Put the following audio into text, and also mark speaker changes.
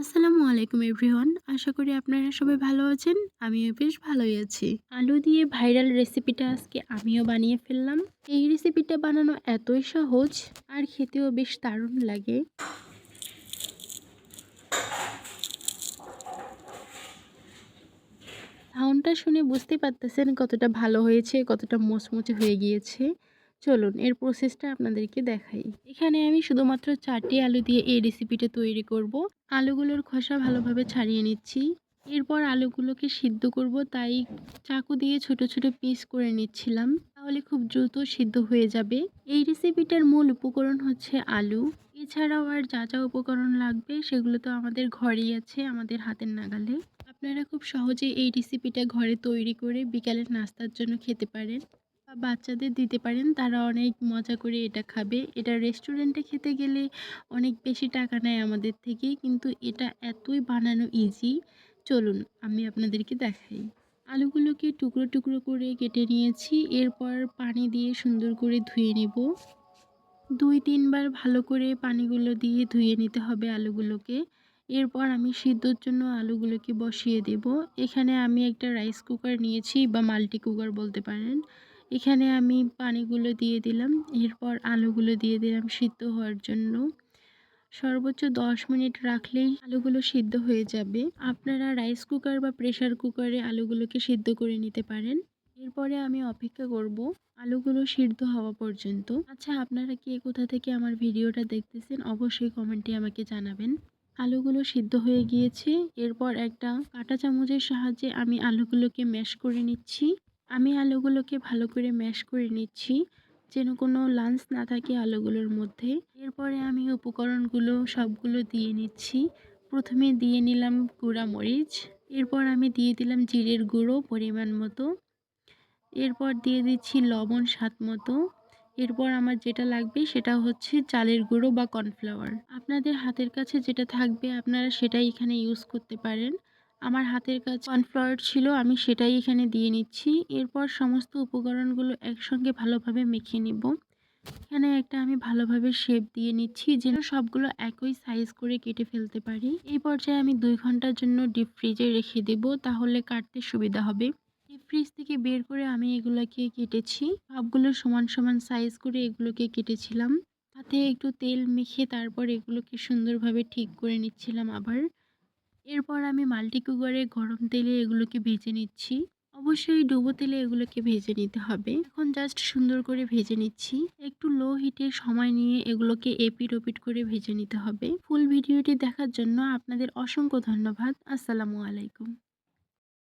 Speaker 1: আসসালামু আলাইকুম এভরিওয়ান। আশা করি আপনারা সবাই ভালো আছেন। আমিও বেশ ভালোই আছি। আলু দিয়ে ভাইরাল রেসিপিটা আজকে আমিও বানিয়ে ফেললাম। এই রেসিপিটা বানানো এতই সহজ, আর খেতেও বেশ দারুণ লাগে। সাউন্ডটা শুনে বুঝতে পারতেছেন কতটা ভালো হয়েছে, কতটা মোচমোচে হয়ে গিয়েছে। চলুন এর প্রসেসটা আপনাদেরকে দেখাই। এখানে আমি শুধুমাত্র চারটি আলু দিয়ে এই রেসিপিটা তৈরি করব। আলুগুলোর খোসা ভালোভাবে ছাড়িয়ে নিচ্ছি। এরপর আলুগুলোকে সিদ্ধ করব, তাই চাকু দিয়ে ছোট ছোট পিস করে নিচ্ছিলাম। তাহলে খুব দ্রুত সিদ্ধ হয়ে যাবে। এই রেসিপিটার মূল উপকরণ হচ্ছে আলু। এছাড়াও আর যা যা উপকরণ লাগবে, সেগুলো তো আমাদের ঘরেই আছে, আমাদের হাতের নাগালে। আপনারা খুব সহজে এই রেসিপিটা ঘরে তৈরি করে বিকালের নাস্তার জন্য খেতে পারেন। বাচ্চাদের দিতে পারেন, তারা অনেক মজা করে এটা খাবে। এটা রেস্টুরেন্টে খেতে গেলে অনেক বেশি টাকা নেয় আমাদের থেকে, কিন্তু এটা এতই বানানো ইজি চলুন, আমি আপনাদেরকে দেখাই। আলুগুলোকে টুকরো টুকরো করে কেটে নিয়েছি, এরপর পানি দিয়ে সুন্দর করে ধুয়ে নেব। দুই তিনবার ভালো করে পানিগুলো দিয়ে ধুয়ে নিতে হবে আলুগুলোকে। এরপর আমি সিদ্ধর জন্য আলুগুলোকে বসিয়ে দেব। এখানে আমি একটা রাইস কুকার নিয়েছি বা মাল্টি কুকার বলতে পারেন। এখানে আমি পানিগুলো দিয়ে দিলাম। এরপর আলুগুলো দিয়ে দিলাম সিদ্ধ হওয়ার জন্য। সর্বোচ্চ দশ মিনিট রাখলেই আলুগুলো সিদ্ধ হয়ে যাবে। আপনারা রাইস কুকার বা প্রেশার কুকারে আলুগুলোকে সিদ্ধ করে নিতে পারেন। এরপরে আমি অপেক্ষা করব আলুগুলো সিদ্ধ হওয়া পর্যন্ত। আচ্ছা আপনারা কে কোথা থেকে আমার ভিডিওটা দেখতেছেন অবশ্যই কমেন্টে আমাকে জানাবেন। আলুগুলো সিদ্ধ হয়ে গিয়েছে। এরপর একটা কাঁটা চামচের সাহায্যে আমি আলুগুলোকে ম্যাশ করে নিচ্ছি। আমি আলুগুলোকে ভালো করে ম্যাশ করে নিচ্ছি, যেন কোনো লাঞ্চ না থাকে আলুগুলোর মধ্যে। এরপরে আমি উপকরণগুলো সবগুলো দিয়ে নিচ্ছি। প্রথমে দিয়ে নিলাম গুঁড়া মরিচ, এরপর আমি দিয়ে দিলাম জিরের গুঁড়ো পরিমাণ মতো। এরপর দিয়ে দিচ্ছি লবণ স্বাদ মতো। এরপর আমার যেটা লাগবে সেটা হচ্ছে চালের গুঁড়ো বা কর্নফ্লাওয়ার। আপনাদের হাতের কাছে যেটা থাকবে, আপনারা সেটাই এখানে ইউজ করতে পারেন। আমার হাতের কাছে কর্নফ্লাওয়ার ছিল, আমি সেটাই এখানে দিয়ে নিচ্ছি। এরপর সমস্ত উপকরণগুলো একসঙ্গে ভালোভাবে মেখে নিব। এখানে একটা আমি ভালোভাবে শেপ দিয়ে নিচ্ছি, যেন সবগুলো একই সাইজ করে কেটে ফেলতে পারি। এই পর্যায়ে আমি দুই ঘণ্টার জন্য ডিপ ফ্রিজে রেখে দেব, তাহলে কাটতে সুবিধা হবে। ডিপ ফ্রিজ থেকে বের করে আমি এগুলোকে কেটেছি। সবগুলো সমান সমান সাইজ করে এগুলোকে কেটেছিলাম। হাতে একটু তেল মেখে তারপর এগুলোকে সুন্দরভাবে ঠিক করে নিচ্ছিলাম আবার। এরপর আমি মাল্টি কুকারে গরম তেলে এগুলোকে ভেজে নিচ্ছি। অবশ্যই ডুবো তেলে এগুলোকে ভেজে নিতে হবে। এখন জাস্ট সুন্দর করে ভেজে নিচ্ছি। একটু লো হিটে সময় নিয়ে এগুলোকে এপিট ওপিট করে ভেজে নিতে হবে। ফুল ভিডিওটি দেখার জন্য আপনাদের অসংখ্য ধন্যবাদ। আসসালামু আলাইকুম।